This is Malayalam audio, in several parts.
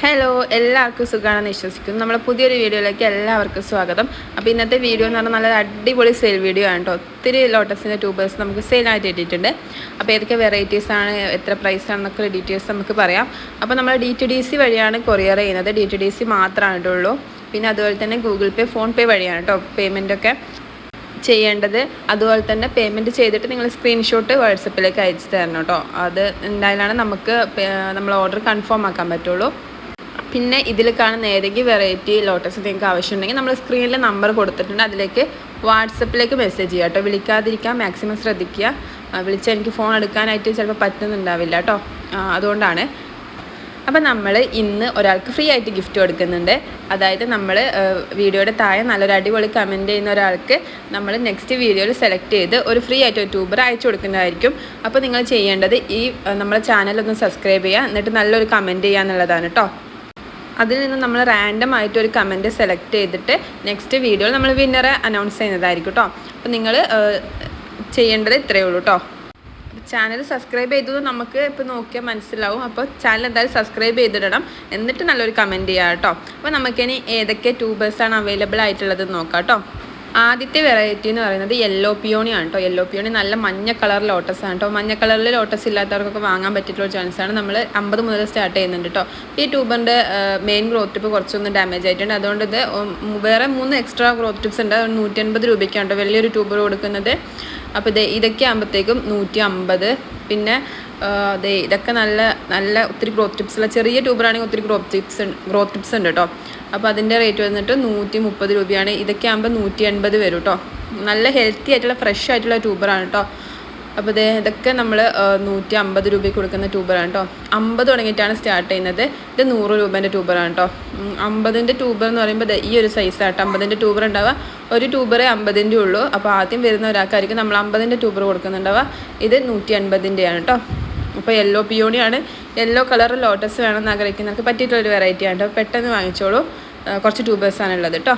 ഹലോ എല്ലാവർക്കും സുഖമാണെന്ന് വിശ്വസിക്കുന്നു. നമ്മളെ പുതിയൊരു വീഡിയോയിലേക്ക് എല്ലാവർക്കും സ്വാഗതം. അപ്പോൾ ഇന്നത്തെ വീഡിയോ എന്ന് പറഞ്ഞാൽ നല്ല അടിപൊളി സെയിൽ വീഡിയോ ആണ് കേട്ടോ. ഒത്തിരി ലോട്ടസിന്റെ ട്യൂബേഴ്സ് നമുക്ക് സെയിലായിട്ട് ഇട്ടിട്ടുണ്ട് അപ്പോൾ ഏതൊക്കെ വെറൈറ്റീസ് ആണ് എത്ര പ്രൈസ് ആണെന്നൊക്കെ ഡീറ്റെയിൽസ് നമുക്ക് പറയാം. അപ്പോൾ നമ്മൾ ഡി ടി ഡി സി വഴിയാണ് കൊറിയർ ചെയ്യുന്നത്. ഡി ടി ഡി സി മാത്രമാണ് ഉള്ളൂ. പിന്നെ അതുപോലെ തന്നെ ഗൂഗിൾ പേ ഫോൺ പേ വഴിയാണ് കേട്ടോ പേയ്മെന്റൊക്കെ ചെയ്യേണ്ടത്. അതുപോലെ തന്നെ പേയ്മെന്റ് ചെയ്തിട്ട് നിങ്ങൾ സ്ക്രീൻഷോട്ട് വാട്സപ്പിലേക്ക് അയച്ചു തരണം കേട്ടോ. അത് എന്തായാലാണ് നമുക്ക് നമ്മൾ ഓർഡർ കൺഫേം ആക്കാൻ പറ്റുള്ളൂ. പിന്നെ ഇതിൽ കാണുന്ന ഏതെങ്കിലും വെറൈറ്റി ലോട്ടസ് നിങ്ങൾക്ക് ആവശ്യമുണ്ടെങ്കിൽ നമ്മൾ സ്ക്രീനിൽ നമ്പർ കൊടുത്തിട്ടുണ്ട്. അതിലേക്ക് വാട്സപ്പിലേക്ക് മെസ്സേജ് ചെയ്യുക കേട്ടോ വിളിക്കാതിരിക്കാൻ മാക്സിമം ശ്രദ്ധിക്കുക. വിളിച്ചാൽ എനിക്ക് ഫോൺ എടുക്കാനായിട്ട് ചിലപ്പോൾ പറ്റുന്നുണ്ടാവില്ല കേട്ടോ അതുകൊണ്ടാണ്. അപ്പം നമ്മൾ ഇന്ന് ഒരാൾക്ക് ഫ്രീ ആയിട്ട് ഗിഫ്റ്റ് കൊടുക്കുന്നുണ്ട്. അതായത് നമ്മൾ വീഡിയോയുടെ താഴെ നല്ലൊരു അടിപൊളി കമന്റ് ചെയ്യുന്ന ഒരാൾക്ക് നമ്മൾ നെക്സ്റ്റ് വീഡിയോയിൽ സെലക്ട് ചെയ്ത് ഒരു ഫ്രീ ആയിട്ട് ഒരു ട്യൂബർ അയച്ചു കൊടുക്കുന്നതായിരിക്കും. അപ്പോൾ നിങ്ങൾ ചെയ്യേണ്ടത് ഈ നമ്മുടെ ഒന്ന് സബ്സ്ക്രൈബ് ചെയ്യുക. എന്നിട്ട് നല്ലൊരു കമന്റ് ചെയ്യുക എന്നുള്ളതാണ് കേട്ടോ അതിൽ നിന്ന് നമ്മൾ റാൻഡം ആയിട്ട് ഒരു കമന്റ് സെലക്ട് ചെയ്തിട്ട് നെക്സ്റ്റ് വീഡിയോയിൽ നമ്മൾ വിന്നറെ അനൗൺസ് ചെയ്യുന്നതായിരിക്കും കേട്ടോ അപ്പോൾ നിങ്ങൾ ചെയ്യേണ്ടത് ഇത്രയേ ഉള്ളൂ കേട്ടോ ചാനൽ സബ്സ്ക്രൈബ് ചെയ്തത് നമുക്ക് ഇപ്പോൾ നോക്കിയാൽ മനസ്സിലാവും. അപ്പോൾ ചാനൽ എന്തായാലും സബ്സ്ക്രൈബ് ചെയ്തിടണം. എന്നിട്ട് നല്ലൊരു കമന്റ് ചെയ്യാം കേട്ടോ അപ്പോൾ നമുക്കിനി ഏതൊക്കെ ട്യൂബേഴ്സാണ് അവൈലബിൾ ആയിട്ടുള്ളത് നോക്കാം കേട്ടോ ആദ്യത്തെ വെറൈറ്റി എന്ന് പറയുന്നത് യെല്ലോ പിയോണിയാണ് കേട്ടോ യെല്ലോ പിയോണി നല്ല മഞ്ഞ കളർ ലോട്ടസ് ആണ് കേട്ടോ മഞ്ഞ കളറിൽ ലോട്ടസ് ഇല്ലാത്തവർക്കൊക്കെ വാങ്ങാൻ പറ്റിയിട്ടുള്ള ചാൻസ് ആണ്. നമ്മൾ അമ്പത് മുതൽ സ്റ്റാർട്ട് ചെയ്യുന്നുണ്ട് കേട്ടോ ഈ ട്യൂബറിന്റെ മെയിൻ ഗ്രോത്ത് ടിപ്പ് കുറച്ചൊന്ന് ഡാമേജ് ആയിട്ടുണ്ട്. അതുകൊണ്ട് ഇത് വേറെ മൂന്ന് എക്സ്ട്രാ ഗ്രോത്ത് ടിപ്സ് ഉണ്ട്. അത് നൂറ്റി അൻപത് രൂപയ്ക്കാണ് കേട്ടോ വലിയൊരു ട്യൂബർ കൊടുക്കുന്നത്. അപ്പോൾ ഇത് ഇതൊക്കെ ആകുമ്പോഴത്തേക്കും നൂറ്റി അമ്പത് പിന്നെ അതേ ഇതൊക്കെ നല്ല നല്ല ഒത്തിരി ഗ്രോത്ത് ടിപ്സുള്ള ചെറിയ ട്യൂബറാണെങ്കിൽ ഒത്തിരി ഗ്രോത്ത് ടിപ്സ് ഗ്രോത്ത് ടിപ്സ് ഉണ്ട് കേട്ടോ അപ്പോൾ അതിന്റെ റേറ്റ് വന്നിട്ട് നൂറ്റി മുപ്പത് രൂപയാണ്. ഇതൊക്കെ ആകുമ്പോൾ നൂറ്റി എൺപത് വരും കേട്ടോ നല്ല ഹെൽത്തി ആയിട്ടുള്ള ഫ്രഷ് ആയിട്ടുള്ള ട്യൂബറാണ് കേട്ടോ അപ്പോൾ ഇത് ഇതൊക്കെ നമ്മൾ നൂറ്റി അമ്പത് രൂപയ്ക്ക് കൊടുക്കുന്ന ട്യൂബറാണ് കേട്ടോ അമ്പത് തുടങ്ങിയിട്ടാണ് സ്റ്റാർട്ട് ചെയ്യുന്നത്. ഇത് നൂറ് രൂപേന്റെ ട്യൂബറാണ് കേട്ടോ അമ്പതിന്റെ ട്യൂബർ എന്ന് പറയുമ്പോൾ ഈ ഒരു സൈസ് കേട്ടോ അമ്പതിന്റെ ട്യൂബർ ഉണ്ടാവുക. ഒരു ട്യൂബറേ അമ്പതിന്റെ ഉള്ളൂ. അപ്പോൾ ആദ്യം വരുന്ന ഒരാൾക്കായിരിക്കും നമ്മൾ അമ്പതിന്റെ ട്യൂബർ കൊടുക്കുന്നുണ്ടാവുക. ഇത് നൂറ്റി അൻപതിന്റെയാണ് കേട്ടോ അപ്പോൾ യെല്ലോ പിയോണിയാണ് യെല്ലോ കളർ ലോട്ടസ് വേണമെന്ന് ആഗ്രഹിക്കുന്നവർക്ക് പറ്റിയിട്ടുള്ളൊരു വെറൈറ്റിയാണ് കേട്ടോ പെട്ടെന്ന് വാങ്ങിച്ചോളൂ. കുറച്ച് ട്യൂബേഴ്സാണ് ഉള്ളത് കേട്ടോ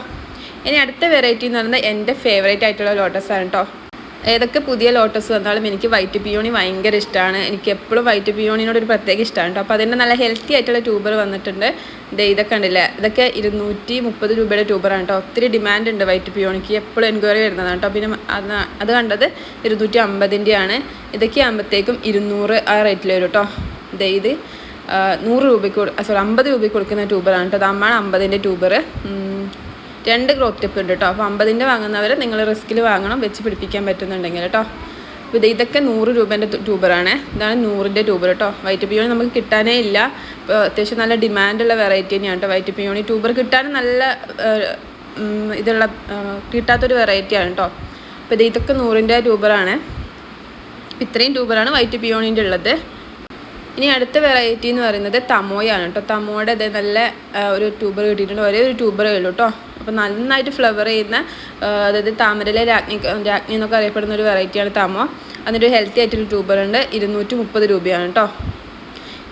ഇനി അടുത്ത വെറൈറ്റി എന്ന് പറയുന്നത് എന്റെ ഫേവറേറ്റ് ആയിട്ടുള്ള ലോട്ടസ് ആണ് കേട്ടോ ഏതൊക്കെ പുതിയ ലോട്ടസ് വന്നാലും എനിക്ക് വൈറ്റ് പിയോണി ഭയങ്കര ഇഷ്ടമാണ് എനിക്ക് എപ്പോഴും വൈറ്റ് പിയോണിനോട് ഒരു പ്രത്യേക ഇഷ്ടമാണ് കേട്ടോ അപ്പോൾ അതിന്റെ നല്ല ഹെൽത്തി ആയിട്ടുള്ള ട്യൂബർ വന്നിട്ടുണ്ട്. ദേ ഇതൊക്കെ ഉണ്ടല്ലേ ഇതൊക്കെ ഇരുന്നൂറ്റി മുപ്പത് രൂപയുടെ ട്യൂബറാണ് കേട്ടോ ഒത്തിരി ഡിമാൻഡ് ഉണ്ട് വൈറ്റ് പിയോണിക്ക്. എപ്പോഴും എൻക്വയറി വരുന്നതാണ് കേട്ടോ പിന്നെ അത് അത് കണ്ടത് ഇരുന്നൂറ്റി അമ്പതിന്റെയാണ് ഇതൊക്കെ ആകുമ്പോഴത്തേക്കും ഇരുന്നൂറ് ആ റേറ്റിൽ വരും കേട്ടോ ദേ ഇത് നൂറ് രൂപയ്ക്ക് സോറി അമ്പത് രൂപയ്ക്ക് കൊടുക്കുന്ന ട്യൂബറാണ് കേട്ടോ അതാണ് അമ്പതിന്റെ ട്യൂബർ രണ്ട് ക്രോപ്പ് ടിപ്പ് ഉണ്ട് കേട്ടോ അപ്പോൾ അമ്പതിന്റെ വാങ്ങുന്നവരെ നിങ്ങൾ റിസ്കിൽ വാങ്ങണം വെച്ച് പിടിപ്പിക്കാൻ പറ്റുന്നുണ്ടെങ്കിൽ കേട്ടോ ഇത് ഇതൊക്കെ നൂറ് രൂപേന്റെ ട്യൂബറാണ് ഇതാണ് നൂറിന്റെ ട്യൂബർ കേട്ടോ വൈറ്റ് പിയോണി നമുക്ക് കിട്ടാനേ ഇല്ല. ഇപ്പോൾ അത്യാവശ്യം നല്ല ഡിമാൻഡുള്ള വെറൈറ്റി തന്നെയാണ് കേട്ടോ വൈറ്റ് പിയോണി ട്യൂബർ കിട്ടാനും നല്ല ഇതുള്ള കിട്ടാത്തൊരു വെറൈറ്റിയാണ് കേട്ടോ അപ്പോൾ ഇത് ഇതൊക്കെ നൂറിന്റെ ട്യൂബറാണ് ഇത്രയും ട്യൂബറാണ് വൈറ്റ് പിയോണിന്റെ ഉള്ളത്. ഇനി അടുത്ത വെറൈറ്റി എന്ന് പറയുന്നത് തമോയാണ് കേട്ടോ തമോയുടെ ഇത് നല്ല ഒരു ട്യൂബർ കിട്ടിയിട്ടുണ്ട്. ഒരേ ഒരു ട്യൂബറേ ഉള്ളൂ കേട്ടോ അപ്പോൾ നന്നായിട്ട് ഫ്ലവർ ചെയ്യുന്ന അതായത് താമരയിലെ രാജ്ഞി രാജ്ഞി എന്നൊക്കെ അറിയപ്പെടുന്ന ഒരു വെറൈറ്റിയാണ് താമോ. അതിന്റെ ഹെൽത്തി ആയിട്ടൊരു ട്യൂബർ ഉണ്ട്. ഇരുന്നൂറ്റി മുപ്പത് രൂപയാണ് കേട്ടോ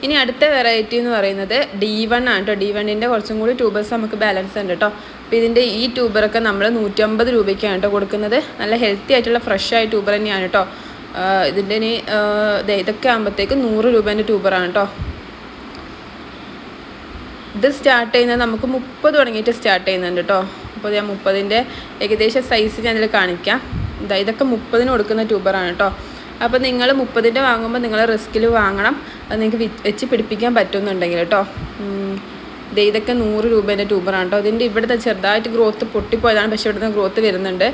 ഇനി അടുത്ത വെറൈറ്റി എന്ന് പറയുന്നത് ഡി വൺ ആണ് കേട്ടോ ഡി വണ്ണിന്റെ കുറച്ചും കൂടി ട്യൂബേഴ്സ് നമുക്ക് ബാലൻസ് ഉണ്ട് കേട്ടോ അപ്പോൾ ഇതിന്റെ ഈ ട്യൂബറൊക്കെ നമ്മൾ നൂറ്റമ്പത് രൂപയ്ക്കാണ് കേട്ടോ കൊടുക്കുന്നത്. നല്ല ഹെൽത്തി ആയിട്ടുള്ള ഫ്രഷ് ആയ ട്യൂബർ തന്നെയാണ് കേട്ടോ ഇതിന്റെ ഇനി ഇതൊക്കെ ആകുമ്പോഴത്തേക്ക് നൂറ് രൂപേന്റെ ട്യൂബറാണ് കേട്ടോ ഇത് സ്റ്റാർട്ട് ചെയ്യുന്നത് നമുക്ക് മുപ്പത് തുടങ്ങിയിട്ട് സ്റ്റാർട്ട് ചെയ്യുന്നുണ്ട് കേട്ടോ അപ്പോൾ ഞാൻ മുപ്പതിന്റെ ഏകദേശം സൈസ് ഞാൻ ഞാനിതിൽ കാണിക്കാം. ഇതാ ഇതൊക്കെ മുപ്പതിന് കൊടുക്കുന്ന ട്യൂബറാണ് കേട്ടോ അപ്പോൾ നിങ്ങൾ മുപ്പതിന്റെ വാങ്ങുമ്പോൾ നിങ്ങൾ റിസ്കിൽ വാങ്ങണം. അത് നിങ്ങൾക്ക് വെച്ച് പിടിപ്പിക്കാൻ പറ്റുന്നുണ്ടെങ്കിൽ കേട്ടോ ഇതൊക്കെ നൂറ് രൂപേന്റെ ട്യൂബറാണ് കേട്ടോ ഇതിന്റെ ഇവിടുത്തെ ചെറുതായിട്ട് ഗ്രോത്ത് പൊട്ടിപ്പോയതാണ്. പക്ഷേ ഇവിടുന്ന് ഗ്രോത്ത് വരുന്നുണ്ട്.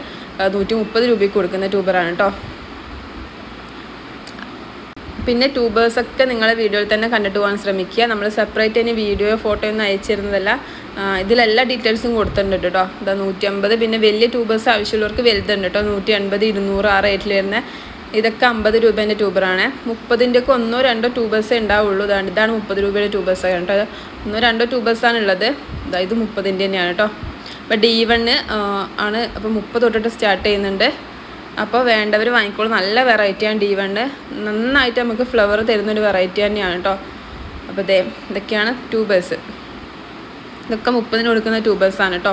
നൂറ്റി മുപ്പത് രൂപയ്ക്ക് കൊടുക്കുന്ന ട്യൂബറാണ് കേട്ടോ പിന്നെ ട്യൂബേഴ്സ് ഒക്കെ നിങ്ങളെ വീഡിയോയിൽ തന്നെ കണ്ടിട്ട് പോകാൻ ശ്രമിക്കുക. നമ്മൾ സെപ്പറേറ്റ് അതിന് വീഡിയോ ഫോട്ടോ ഒന്നും അയച്ചിരുന്നതല്ല. ഇതിലെല്ലാ ഡീറ്റെയിൽസും കൊടുത്തിട്ടുണ്ട് കേട്ടോ. ഇതാ നൂറ്റി അമ്പത് പിന്നെ വലിയ ട്യൂബേഴ്സ് ആവശ്യമുള്ളവർക്ക് വലുതുണ്ട് കേട്ടോ. നൂറ്റി അൻപത് ഇരുന്നൂറ് ആ റേറ്റിൽ വരുന്ന ഇതൊക്കെ അമ്പത് രൂപേന്റെ ട്യൂബറാണ് മുപ്പതിന്റെ ഒക്കെ ഒന്നോ രണ്ടോ ട്യൂബേഴ്സേ ഉണ്ടാവുള്ളൂ. ഇതാണ് ഇതാണ് മുപ്പത് രൂപയുടെ ട്യൂബേഴ്സ് കേട്ടോ. ഒന്നോ രണ്ടോ ട്യൂബേഴ്സാണ് ഉള്ളത്. ഇതാ മുപ്പതിന്റെ തന്നെയാണ് കേട്ടോ. അപ്പോൾ ഡി വണ്ണ് ആണ്. അപ്പോൾ മുപ്പത് തൊട്ടിട്ട് സ്റ്റാർട്ട് ചെയ്യുന്നുണ്ട്. അപ്പോൾ വേണ്ടവർ വാങ്ങിക്കോളൂ. നല്ല വെറൈറ്റിയാണ് ഡി വണ്ണ് നന്നായിട്ട് നമുക്ക് ഫ്ലവർ തരുന്നൊരു വെറൈറ്റി തന്നെയാണ് കേട്ടോ അപ്പോൾ ദേ ഇതൊക്കെയാണ് ട്യൂബേഴ്സ് ഇതൊക്കെ മുപ്പതിന് കൊടുക്കുന്ന ട്യൂബേഴ്സാണ് കേട്ടോ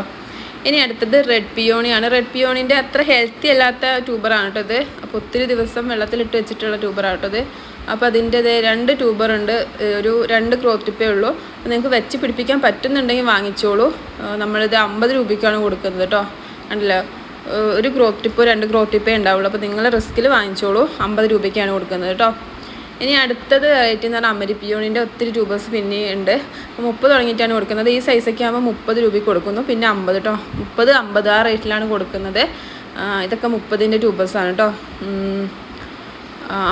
ഇനി അടുത്തത് റെഡ് പിയോണിയാണ് റെഡ് പിയോണിന്റെ അത്ര ഹെൽത്തി അല്ലാത്ത ട്യൂബറാണ് കേട്ടോ ഇത്. അപ്പോൾ ഒത്തിരി ദിവസം വെള്ളത്തിലിട്ട് വെച്ചിട്ടുള്ള ട്യൂബറാണ് കേട്ടോ ഇത്. അപ്പോൾ അതിന്റെ രണ്ട് ട്യൂബർ ഉണ്ട്. ഒരു രണ്ട് ക്രോത്ത് ടിപ്പേ ഉള്ളൂ. നിങ്ങൾക്ക് വെച്ച് പിടിപ്പിക്കാൻ പറ്റുന്നുണ്ടെങ്കിൽ വാങ്ങിച്ചോളൂ. നമ്മളിത് അമ്പത് രൂപയ്ക്കാണ് കൊടുക്കുന്നത് കേട്ടോ കണ്ടില്ലേ? ഒരു ക്രോപ്പ് ടിപ്പോ രണ്ട് ക്രോപ്പ് ടിപ്പേ ഉണ്ടാവുള്ളൂ. അപ്പോൾ നിങ്ങൾ റിസ്കിൽ വാങ്ങിച്ചോളൂ. അമ്പത് രൂപയ്ക്കാണ് കൊടുക്കുന്നത് കേട്ടോ ഇനി അടുത്തത് വെറൈറ്റി എന്ന് പറഞ്ഞാൽ അമരി പിയോണിന്റെ ഒത്തിരി ട്യൂബേഴ്സ് പിന്നെ ഉണ്ട്. മുപ്പത് തുടങ്ങിയിട്ടാണ് കൊടുക്കുന്നത്. ഈ സൈസൊക്കെ ആകുമ്പോൾ മുപ്പത് രൂപയ്ക്ക് കൊടുക്കുന്നു. പിന്നെ അമ്പത് കേട്ടോ മുപ്പത് അമ്പത് ആ റേറ്റിലാണ് കൊടുക്കുന്നത്. ഇതൊക്കെ മുപ്പതിന്റെ ട്യൂബേഴ്സാണ് കേട്ടോ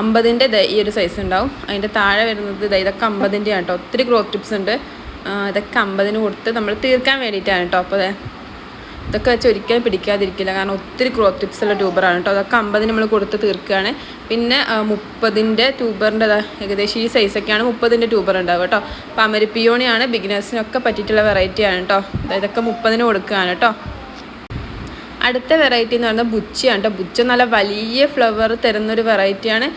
അമ്പതിന്റെ ഈ ഒരു സൈസ് ഉണ്ടാവും. അതിന്റെ താഴെ വരുന്നത് ഇതാ ഇതൊക്കെ അമ്പതിന്റെ ആണ് കേട്ടോ ഒത്തിരി ഗ്രോത്ത് ടിപ്സ് ഉണ്ട്. ഇതൊക്കെ അമ്പതിന് കൊടുത്ത് നമ്മൾ തീർക്കാൻ വേണ്ടിയിട്ടാണ് കേട്ടോ അപ്പോൾ ഇതൊക്കെ വെച്ച് ഒരിക്കലും പിടിക്കാതിരിക്കില്ല. കാരണം ഒത്തിരി ക്രോപ്പ് ടിപ്സ് ഉള്ള ട്യൂബറാണ് കേട്ടോ അതൊക്കെ അമ്പതിന് നമ്മൾ കൊടുത്ത് തീർക്കുകയാണ് പിന്നെ മുപ്പതിന്റെ ട്യൂബറിന്റെ ഏകദേശം ഈ സൈസൊക്കെയാണ് മുപ്പതിന്റെ ട്യൂബർ ഉണ്ടാവുക കേട്ടോ അപ്പോൾ അമരിപ്പിയോണിയാണ് ബിഗിനേഴ്സിനൊക്കെ പറ്റിയിട്ടുള്ള വെറൈറ്റിയാണ് കേട്ടോ ഇതൊക്കെ മുപ്പതിന് കൊടുക്കുകയാണ് കേട്ടോ അടുത്ത വെറൈറ്റി എന്ന് പറയുന്നത് ബുച്ചിയാണ് കേട്ടോ ബുച്ച നല്ല വലിയ ഫ്ലവർ തരുന്നൊരു വെറൈറ്റിയാണ്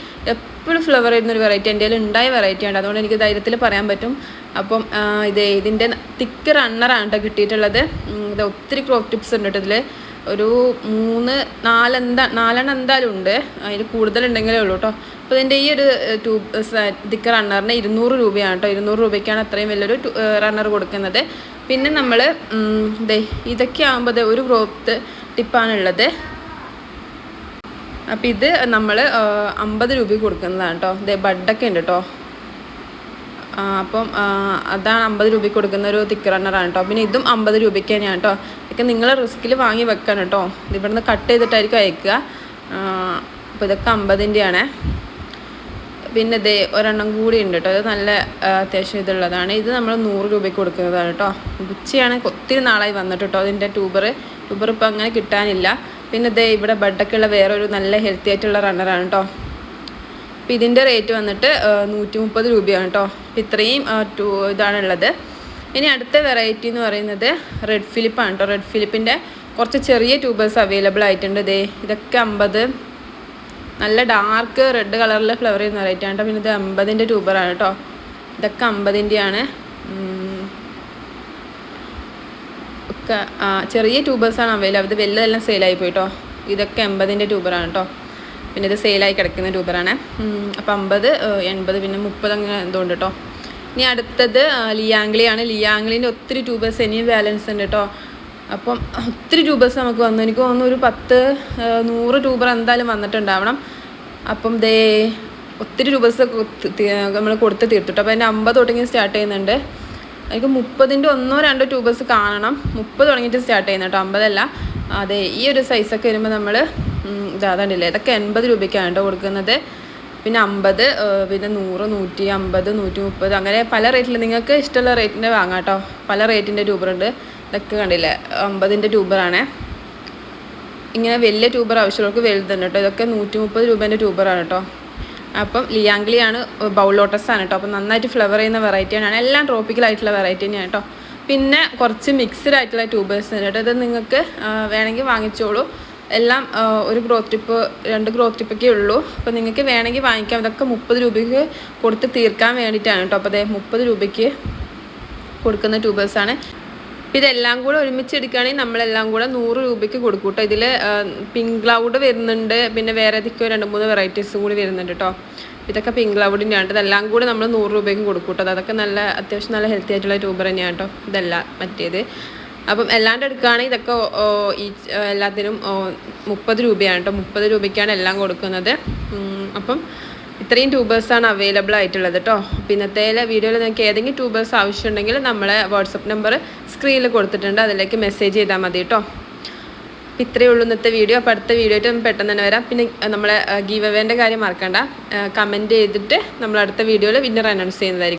എപ്പോഴും ഫ്ലവർ വരുന്നൊരു വെറൈറ്റി എന്റെ ഉണ്ടായ ഉണ്ട് അതുകൊണ്ട് എനിക്ക് ധൈര്യത്തിൽ പറയാൻ പറ്റും. അപ്പം ഇത് ഇതിന്റെ തിക്ക് റണ്ണറാണ് കേട്ടോ കിട്ടിയിട്ടുള്ളത്. ഇത് ഒത്തിരി ക്രോപ്പ് ടിപ്സ് ഉണ്ട് കേട്ടോ ഇതിൽ ഒരു മൂന്ന് നാലെന്താ നാലെണ്ണം എന്തായാലും ഉണ്ട്. അതിൽ കൂടുതലുണ്ടെങ്കിലേ ഉള്ളൂ കേട്ടോ അപ്പോൾ ഇതിന്റെ ഈ ഒരു ട്യൂബ് തിക്ക് റണ്ണറിന് ഇരുന്നൂറ് രൂപയാണ് കേട്ടോ ഇരുന്നൂറ് രൂപയ്ക്കാണ് അത്രയും വലിയൊരു റണ്ണർ കൊടുക്കുന്നത്. പിന്നെ നമ്മൾ ഇതേ ഇതൊക്കെ ആകുമ്പോൾ ഒരു ക്രോപ്പ് ടിപ്പാണുള്ളത് അപ്പം ഇത് നമ്മൾ അമ്പത് രൂപ കൊടുക്കുന്നതാണ് കേട്ടോ ഇതേ ബഡൊക്കെ ഉണ്ട് കേട്ടോ അപ്പം അതാണ് അമ്പത് രൂപയ്ക്ക് കൊടുക്കുന്ന ഒരു തിക്ക് റണ്ണറാണ് കേട്ടോ പിന്നെ ഇതും അമ്പത് രൂപയ്ക്ക് തന്നെയാണ് കേട്ടോ ഇതൊക്കെ നിങ്ങൾ റിസ്ക്കിൽ വാങ്ങി വെക്കണം കേട്ടോ ഇത് ഇവിടുന്ന് കട്ട് ചെയ്തിട്ടായിരിക്കും അയക്കുക. അപ്പോൾ ഇതൊക്കെ അമ്പതിന്റെയാണ് പിന്നെ ദേ ഒരെണ്ണം കൂടി ഉണ്ട് കേട്ടോ ഇത് നല്ല അത്യാവശ്യം ഇതുള്ളതാണ്. ഇത് നമ്മൾ നൂറ് രൂപയ്ക്ക് കൊടുക്കുന്നതാണ് കേട്ടോ ഉച്ചയാണ് ഒത്തിരി നാളായി വന്നിട്ട് കേട്ടോ അതിന്റെ ട്യൂബർ ട്യൂബർ ഇപ്പോൾ അങ്ങനെ കിട്ടാനില്ല. പിന്നെ ദേ ഇവിടെ ബഡൊക്കെ ഉള്ള വേറൊരു നല്ല ഹെൽത്തി ആയിട്ടുള്ള റണ്ണറാണ് കേട്ടോ അപ്പോൾ ഇതിന്റെ റേറ്റ് വന്നിട്ട് നൂറ്റി മുപ്പത് രൂപയാണ് കേട്ടോ ഇത്രയും ടു ഇതാണുള്ളത്. ഇനി അടുത്ത വെറൈറ്റി എന്ന് പറയുന്നത് റെഡ് ഫിലിപ്പാണ് കേട്ടോ റെഡ് ഫിലിപ്പിന്റെ കുറച്ച് ചെറിയ ട്യൂബേഴ്സ് അവൈലബിൾ ആയിട്ടുണ്ട് ദേ. ഇതൊക്കെ അമ്പത് നല്ല ഡാർക്ക് റെഡ് കളറിൽ ഫ്ലവർ ചെയ്യുന്ന വെറൈറ്റിയാണ് കേട്ടോ പിന്നെ ഇത് അമ്പതിന്റെ ട്യൂബറാണ് കേട്ടോ ഇതൊക്കെ അമ്പതിന്റെയാണ് ആ, ചെറിയ ട്യൂബേഴ്സാണ് അവൈലബിൾ ഇത് വലുതെല്ലാം സെയിലായി പോയിട്ടോ ഇതൊക്കെ എൺപതിന്റെ ട്യൂബറാണ് കേട്ടോ പിന്നെ ഇത് സെയിലായി കിടക്കുന്ന ട്യൂബറാണ് അപ്പം അമ്പത് എൺപത് പിന്നെ മുപ്പത് അങ്ങനെ എന്തുകൊണ്ട് കേട്ടോ ഇനി അടുത്തത് ലിയാംഗ്ലിയാണ് ലിയാംഗ്ലിന്റെ ഒത്തിരി ട്യൂബേഴ്സ് ഇനിയും ബാലൻസ് ഉണ്ട് കേട്ടോ അപ്പം ഒത്തിരി ട്യൂബേഴ്സ് നമുക്ക് വന്നു. എനിക്ക് തോന്നുന്നു ഒരു പത്ത് നൂറ് ട്യൂബർ എന്തായാലും വന്നിട്ടുണ്ടാവണം. അപ്പം ദേ ഒത്തിരി ട്യൂബേഴ്സ് നമ്മൾ കൊടുത്ത് തീർത്തിട്ടോ അപ്പോൾ അതിന്റെ അമ്പത് തൊട്ടിങ്ങനെ സ്റ്റാർട്ട് ചെയ്യുന്നുണ്ട്. എനിക്ക് മുപ്പതിന്റെ ഒന്നോ രണ്ടോ ട്യൂബേഴ്സ് കാണണം. മുപ്പത് തുടങ്ങിയിട്ട് സ്റ്റാർട്ട് ചെയ്യുന്ന കേട്ടോ അമ്പതല്ല. അതെ ഈ ഒരു സൈസൊക്കെ വരുമ്പോൾ നമ്മൾ ഇതാതാണ്ടില്ലേ ഇതൊക്കെ എൺപത് രൂപയ്ക്കാണ് കേട്ടോ കൊടുക്കുന്നത്. പിന്നെ അമ്പത് പിന്നെ നൂറ് നൂറ്റി അമ്പത് നൂറ്റി മുപ്പത് അങ്ങനെ പല റേറ്റിൽ നിങ്ങൾക്ക് ഇഷ്ടമുള്ള റേറ്റിന്റെ വാങ്ങാം കേട്ടോ. പല റേറ്റിന്റെ ട്യൂബറുണ്ട് ഇതൊക്കെ കണ്ടില്ലേ അമ്പതിന്റെ ട്യൂബറാണേ ഇങ്ങനെ വലിയ ട്യൂബർ ആവശ്യമുള്ളവർക്ക് വലുതുണ്ട് കേട്ടോ. ഇതൊക്കെ നൂറ്റി മുപ്പത് രൂപേന്റെ ട്യൂബറാണ് കേട്ടോ. അപ്പം ലിയാംഗ്ലിയാണ് ബൗൾ ലോട്ടസ് ആണ് കേട്ടോ. അപ്പം നന്നായിട്ട് ഫ്ലവർ ചെയ്യുന്ന വെറൈറ്റിയാണ് എല്ലാം ട്രോപ്പിക്കൽ ആയിട്ടുള്ള വെറൈറ്റി തന്നെയാണ് കേട്ടോ. പിന്നെ കുറച്ച് മിക്സ്ഡ് ആയിട്ടുള്ള ട്യൂബേഴ്സ് ഉണ്ട് കേട്ടോ. ഇത് നിങ്ങൾക്ക് വേണമെങ്കിൽ വാങ്ങിച്ചോളൂ. എല്ലാം ഒരു ഗ്രോത്ത് ടിപ്പ് രണ്ട് ഗ്രോത്ത് ടിപ്പൊക്കെ ഉള്ളൂ. അപ്പോൾ നിങ്ങൾക്ക് വേണമെങ്കിൽ വാങ്ങിക്കാം. ഇതൊക്കെ മുപ്പത് രൂപയ്ക്ക് കൊടുത്ത് തീർക്കാൻ വേണ്ടിയിട്ടാണ് കേട്ടോ. അപ്പോൾ അതെ മുപ്പത് രൂപയ്ക്ക് കൊടുക്കുന്ന ട്യൂബേഴ്സാണ് ഇതെല്ലാം കൂടെ ഒരുമിച്ച് എടുക്കുകയാണെങ്കിൽ നമ്മളെല്ലാം കൂടെ നൂറ് രൂപയ്ക്ക് കൊടുക്കും കേട്ടോ. ഇതിൽ പിങ്ക് ക്ലൗഡ് വരുന്നുണ്ട്. പിന്നെ വേറെ ഏതൊക്കെയോ രണ്ട് മൂന്ന് വെറൈറ്റീസും കൂടി വരുന്നുണ്ട് കേട്ടോ. ഇതൊക്കെ പിങ്ക് ക്ലൗഡിന്റെ ആണ് ഇതെല്ലാം കൂടെ നമ്മൾ നൂറ് രൂപയ്ക്ക് കൊടുക്കും കേട്ടോ. അതൊക്കെ നല്ല അത്യാവശ്യം നല്ല ഹെൽത്തി ആയിട്ടുള്ള ട്യൂബർ തന്നെയാണ് കേട്ടോ. ഇതല്ല മറ്റേത്. അപ്പം എല്ലാണ്ട് എടുക്കുകയാണെങ്കിൽ ഇതൊക്കെ ഈ എല്ലാത്തിനും മുപ്പത് രൂപയാണ് കേട്ടോ. മുപ്പത് രൂപയ്ക്കാണ് എല്ലാം കൊടുക്കുന്നത്. അപ്പം ഇത്രയും ട്യൂബേഴ്സാണ് അവൈലബിൾ ആയിട്ടുള്ളത് കേട്ടോ അപ്പോൾ ഇന്നത്തെ വീഡിയോയിൽ നിങ്ങൾക്ക് ഏതെങ്കിലും ട്യൂബേഴ്സ് ആവശ്യമുണ്ടെങ്കിൽ നമ്മളെ വാട്സപ്പ് നമ്പർ സ്ക്രീനിൽ കൊടുത്തിട്ടുണ്ട്. അതിലേക്ക് മെസ്സേജ് ചെയ്താൽ മതി കേട്ടോ ഇത്രയേ ഉള്ളൂ ഇന്നത്തെ വീഡിയോ അപ്പോൾ അടുത്ത വീഡിയോ ആയിട്ട് പെട്ടെന്ന് തന്നെ വരാം. പിന്നെ നമ്മളെ ഗീവ് അവേന്റെ കാര്യം മറക്കണ്ട. കമന്റ് ചെയ്തിട്ട് നമ്മൾ അടുത്ത വീഡിയോയിൽ വിന്നർ അനൗൺസ് ചെയ്യുന്നതായിരിക്കും.